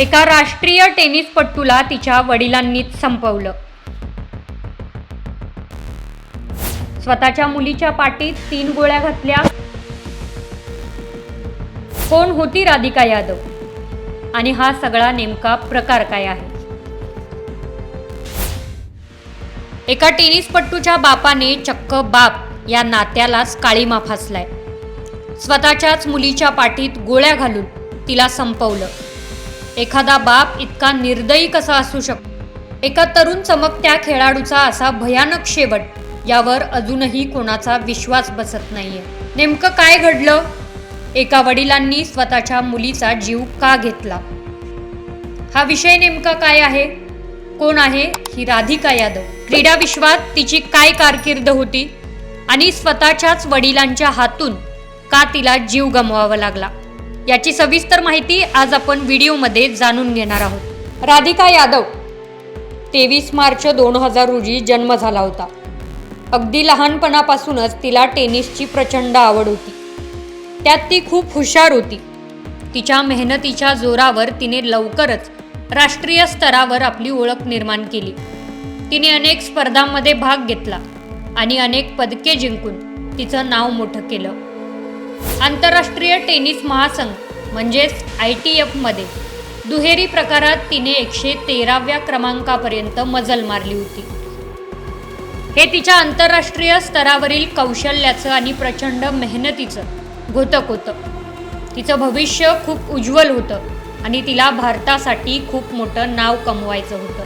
एका राष्ट्रीय टेनिसपट्टूला तिच्या वडिलांनीच संपवलं. स्वतःच्या मुलीच्या पाठीत तीन गोळ्या घातल्या. कोण होती राधिका यादव? आणि हा सगळा नेमका प्रकार काय आहे? एका टेनिसपट्टूच्या बापाने चक्क बाप या नात्यालाच काळीमा फासलाय. स्वतःच्याच मुलीच्या पाठीत गोळ्या घालून तिला संपवलं. एखादा बाप इतका निर्दयी कसा असू शकतो? एका तरुण चमकत्या खेळाडूचा असा भयानक शेवट यावर अजूनही कोणाचा विश्वास बसत नाहीये. नेमकं काय घडलं? एका वडिलांनी स्वतःच्या मुलीचा जीव का घेतला? हा विषय नेमका काय आहे? कोण आहे ही राधिका यादव? क्रीडा विश्वात तिची काय कारकीर्द होती? आणि स्वतःच्याच वडिलांच्या हातून का तिला जीव गमवावा लागला? याची सविस्तर माहिती आज आपण व्हिडिओमध्ये जाणून घेणार आहोत. राधिका यादव तेवीस मार्च दोन हजार रोजी जन्म झाला होता. अगदी लहानपणापासूनच तिला टेनिसची प्रचंड आवड होती. त्यात ती खूप हुशार होती. तिच्या मेहनतीच्या जोरावर तिने लवकरच राष्ट्रीय स्तरावर आपली ओळख निर्माण केली. तिने अनेक स्पर्धांमध्ये भाग घेतला आणि अनेक पदके जिंकून तिचं नाव मोठं केलं. आंतरराष्ट्रीय टेनिस महासंघ म्हणजेच आय टी एफमध्ये. दुहेरी प्रकारात तिने एकशे तेराव्या क्रमांकापर्यंत मजल मारली होती. हे तिच्या आंतरराष्ट्रीय स्तरावरील कौशल्याचं आणि प्रचंड मेहनतीचं घोतक होतं. तिचं भविष्य खूप उज्ज्वल होतं आणि तिला भारतासाठी खूप मोठं नाव कमवायचं होतं.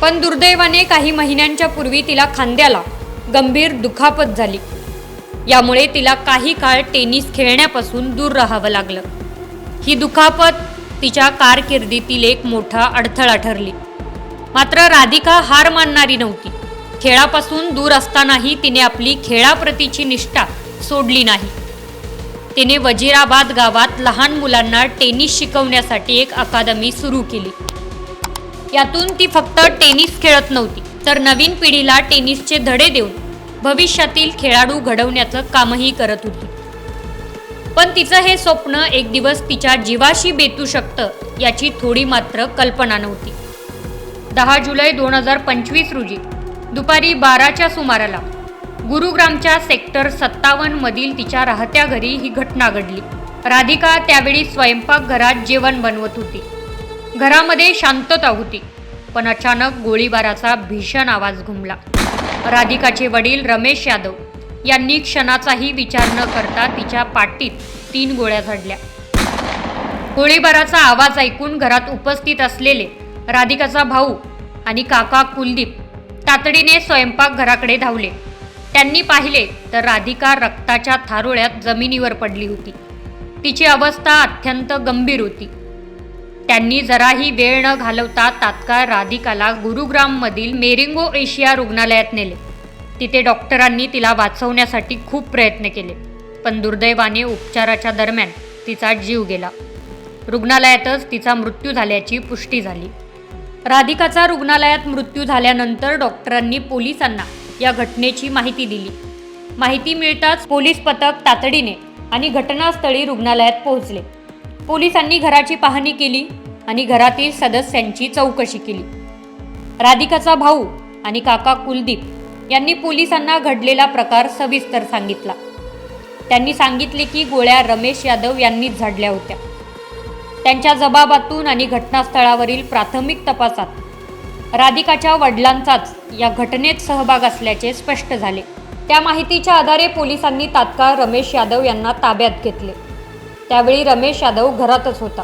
पण दुर्दैवाने काही महिन्यांच्या पूर्वी तिला खांद्याला गंभीर दुखापत झाली. यामुळे तिला काही काळ टेनिस खेळण्यापासून दूर राहावं लागलं. ही दुखापत तिच्या कारकिर्दीतील एक मोठा अडथळा ठरली. मात्र राधिका हार मानणारी नव्हती. खेळापासून दूर असतानाही तिने आपली खेळाप्रतीची निष्ठा सोडली नाही. तिने वजीराबाद गावात लहान मुलांना टेनिस शिकवण्यासाठी एक अकादमी सुरू केली. यातून ती फक्त टेनिस खेळत नव्हती तर नवीन पिढीला टेनिसचे धडे देऊन भविष्यातील खेळाडू घडवण्याचं कामही करत होती. पण तिचं हे स्वप्न एक दिवस तिच्या जीवाशी बेतू शकतं याची थोडी मात्र कल्पना नव्हती. दहा जुलै दोन हजार पंचवीस रोजी दुपारी बाराच्या सुमाराला गुरुग्रामच्या सेक्टर सत्तावनमधील तिच्या राहत्या घरी ही घटना घडली. राधिका त्यावेळी स्वयंपाकघरात जेवण बनवत होती. घरामध्ये शांतता होती पण अचानक गोळीबाराचा भीषण आवाज घुमला. राधिकाचे वडील रमेश यादव यांनी क्षणाचाही विचार न करता तिच्या पाठीत तीन गोळ्या झाडल्या. गोळीबाराचा आवाज ऐकून घरात उपस्थित असलेले राधिकाचा भाऊ आणि काका कुलदीप तातडीने स्वयंपाकघराकडे धावले. त्यांनी पाहिले तर राधिका रक्ताच्या थारोळ्यात जमिनीवर पडली होती. तिची अवस्था अत्यंत गंभीर होती. त्यांनी जराही वेळ न घालवता तात्काळ राधिकाला गुरुग्राममधील मेरिंगो एशिया रुग्णालयात नेले. तिथे डॉक्टरांनी तिला वाचवण्यासाठी खूप प्रयत्न केले पण दुर्दैवाने उपचाराच्या दरम्यान तिचा जीव गेला. रुग्णालयातच तिचा मृत्यू झाल्याची पुष्टी झाली. राधिकाचा रुग्णालयात मृत्यू झाल्यानंतर डॉक्टरांनी पोलिसांना या घटनेची माहिती दिली. माहिती मिळताच पोलीस पथक तातडीने आणि घटनास्थळी रुग्णालयात पोहोचले. पोलिसांनी घराची पाहणी केली आणि घरातील सदस्यांची चौकशी केली. राधिकाचा भाऊ आणि काका कुलदीप यांनी पोलिसांना घडलेला प्रकार सविस्तर सांगितला. त्यांनी सांगितले की गोळ्या रमेश यादव यांनीच झाडल्या होत्या. त्यांच्या जबाबातून आणि घटनास्थळावरील प्राथमिक तपासात राधिकाच्या वडिलांचाच या घटनेत सहभाग असल्याचे स्पष्ट झाले. त्या माहितीच्या आधारे पोलिसांनी तात्काळ रमेश यादव यांना ताब्यात घेतले. त्यावेळी रमेश यादव घरातच होता.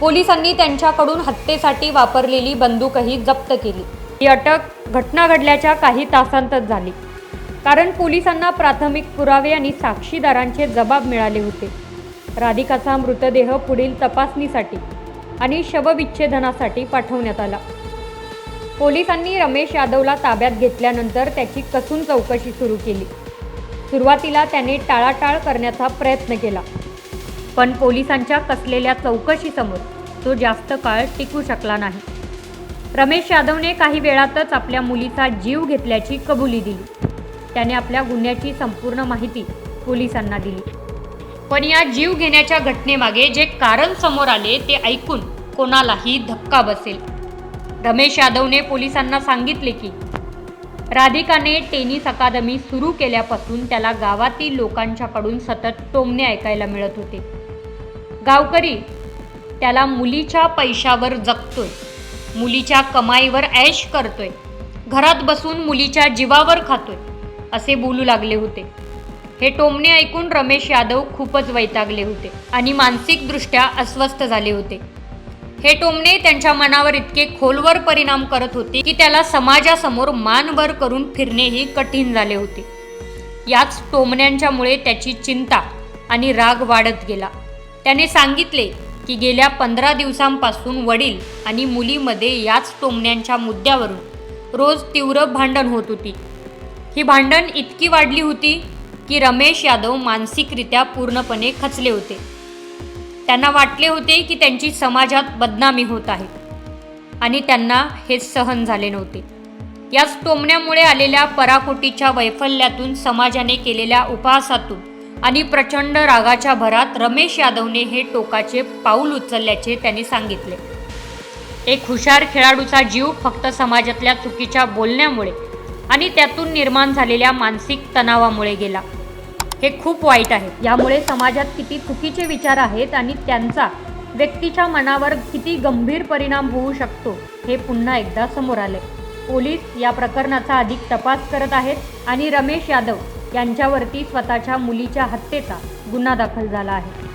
पोलिसांनी त्यांच्याकडून हत्येसाठी वापरलेली बंदूकही जप्त केली. ही अटक घटना घडल्याच्या काही तासांतच झाली. कारण पोलिसांना प्राथमिक पुरावे आणि साक्षीदारांचे जबाब मिळाले होते. राधिकाचा मृतदेह पुढील तपासणीसाठी आणि शवविच्छेदनासाठी पाठवण्यात आला. पोलिसांनी रमेश यादवला ताब्यात घेतल्यानंतर त्याची कसून चौकशी सुरू केली. सुरुवातीला त्याने टाळाटाळ करण्याचा प्रयत्न केला. पण पोलिसांच्या कसलेल्या चौकशीसमोर तो जास्त काळ टिकू शकला नाही. रमेश यादवने काही वेळातच आपल्या मुलीचा जीव घेतल्याची कबुली दिली. त्याने आपल्या गुन्ह्याची संपूर्ण माहिती पोलिसांना दिली. पण या जीव घेण्याच्या घटनेमागे जे कारण समोर आले ते ऐकून कोणालाही धक्का बसेल. रमेश यादवने पोलिसांना सांगितले की राधिकाने टेनिस अकादमी सुरू केल्यापासून त्याला गावातील लोकांच्याकडून सतत टोमणे ऐकायला मिळत होते. गावकरी त्याला मुलीच्या पैशावर जगतोय. मुलीच्या कमाईवर ऐश करतोय. घरात बसून मुलीच्या जीवावर खातोय असे बोलू लागले होते. हे टोमणे ऐकून रमेश यादव खूपच वैतागले होते आणि मानसिकदृष्ट्या अस्वस्थ झाले होते. हे टोमणे त्यांच्या मनावर इतके खोलवर परिणाम करत होते की त्याला समाजासमोर मानवर करून फिरणेही कठीण झाले होते. याच टोमण्यांच्यामुळे त्याची चिंता आणि राग वाढत गेला. त्याने सांगितले की गेल्या पंधरा दिवसांपासून वडील आणि मुलीमध्ये याच टोमण्यांच्या मुद्द्यावरून रोज तीव्र भांडण होत होती. ही भांडण इतकी वाढली होती की रमेश यादव मानसिकरित्या पूर्णपणे खचले होते. त्यांना वाटले होते की त्यांची समाजात बदनामी होत आहे आणि त्यांना हे सहन झाले नव्हते. याच टोमण्यामुळे आलेल्या पराकोटीच्या वैफल्यातून समाजाने केलेल्या उपहासातून आणि प्रचंड रागाच्या भरात रमेश यादवने हे टोकाचे पाऊल उचलल्याचे त्यांनी सांगितले. एक हुशार खेळाडूचा जीव फक्त समाजातल्या चुकीच्या बोलण्यामुळे आणि त्यातून निर्माण झालेल्या मानसिक तणावामुळे गेला. हे खूप वाईट आहे. यामुळे समाजात किती चुकीचे विचार आहेत आणि त्यांचा व्यक्तीच्या मनावर किती गंभीर परिणाम होऊ शकतो हे पुन्हा एकदा समोर आले. पोलीस या प्रकरणाचा अधिक तपास करत आहेत आणि रमेश यादव यांच्यावरती स्वतःच्या मुलीच्या हत्येचा गुन्हा दाखल झाला आहे.